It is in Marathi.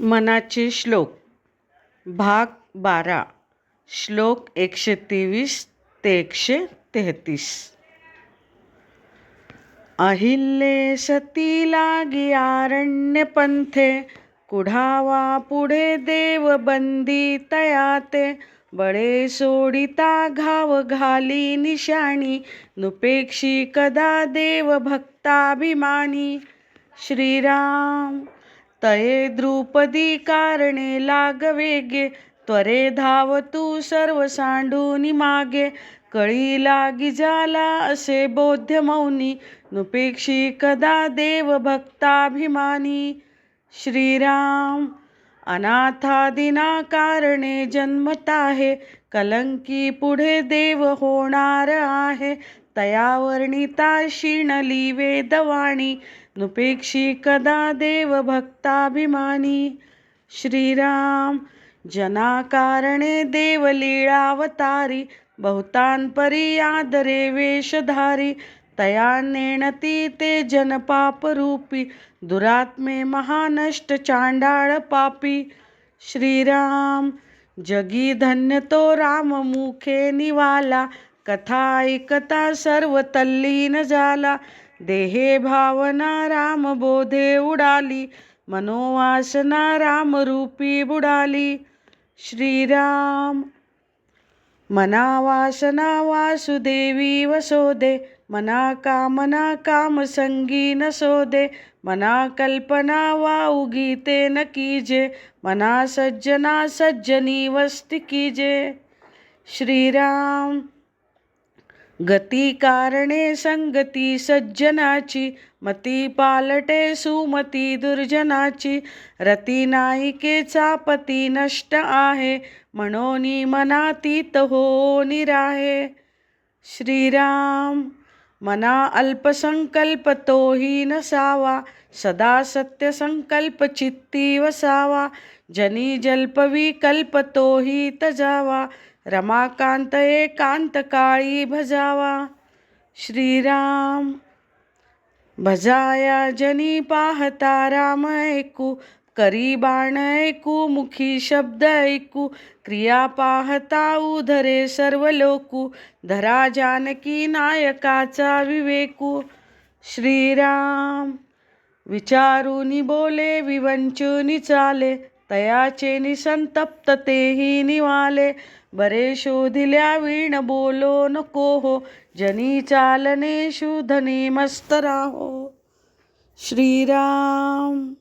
मनाचे श्लोक. भाग बारा. श्लोक एकशे तेवीस ते एकशे तेहतीस अहिल्ये सती लागी आरण्य पंथे कुढावा पुढे देव बंदी तयाते बळे सोडिता घाव घाली निशाणी नुपेक्षी कदा देव भक्ताभिमानी. श्रीराम तये द्रुपदी कारणे लागवेगे त्वरे धाव तू सर्व सांडूनी मागे. कळी लागी झाला असे बोध्य मौनी नुपेक्षी कदा देव भक्ताभिमानी. श्रीराम अनाथादिना कारणे जन्मत आहे कलंकी पुढे देव होणार आहे. तया वर्णिता शिणली वेदवाणी नुपेक्षी कदा देव भक्ताभिमानी श्रीराम जना कारणे देव लीळावतारी बहुतांपरी आदरे वेशधारी तया नेणती ते जनपापरूपी दुरात्मे महानष्ट चांडाळ पापी। श्रीराम जगी धन्य तो राम मुखे निवाला कथा ऐकता सर्व तल्लीन झाला देहे भावना राम बोधे उडाली मनोवासना राम रूपी बुडाली. श्रीराम. मनावासना वासुदेवी वसोदे मना कामना काम संगी नसोदे मना कल्पना वा उगीते न कीजे मना सज्जना सज्जनी वस्ती कीजे. श्रीराम. गती कारणे संगती सज्जनाची मती पालटे सुमती दुर्जनाची रती नायिकेचा पती नष्ट आहे म्हणोनी मनातीत हो निराहे. श्रीराम मना अल्पसंकल्प तोही नसावा सदा सत्य संकल्प चित्ती वसावा जनी जल्पवी कल्प तोही तजावा रमाकांत एकांत काळी भजावा श्रीराम. भजाया जनी पाहता राम ऐकू करी बाण ऐकू मुखी शब्द ऐकू क्रिया पाहता उधरे सर्व लोकू धरा जानकी नायकाचा विवेकू. श्रीराम विचारूनी बोले विवंचूनी चाले तयाचे निसंतप्त तेही निवाले. बरे शोधिल्या वीण बोलो नको हो. जनी चालने शोधने मस्त राहो. श्रीराम.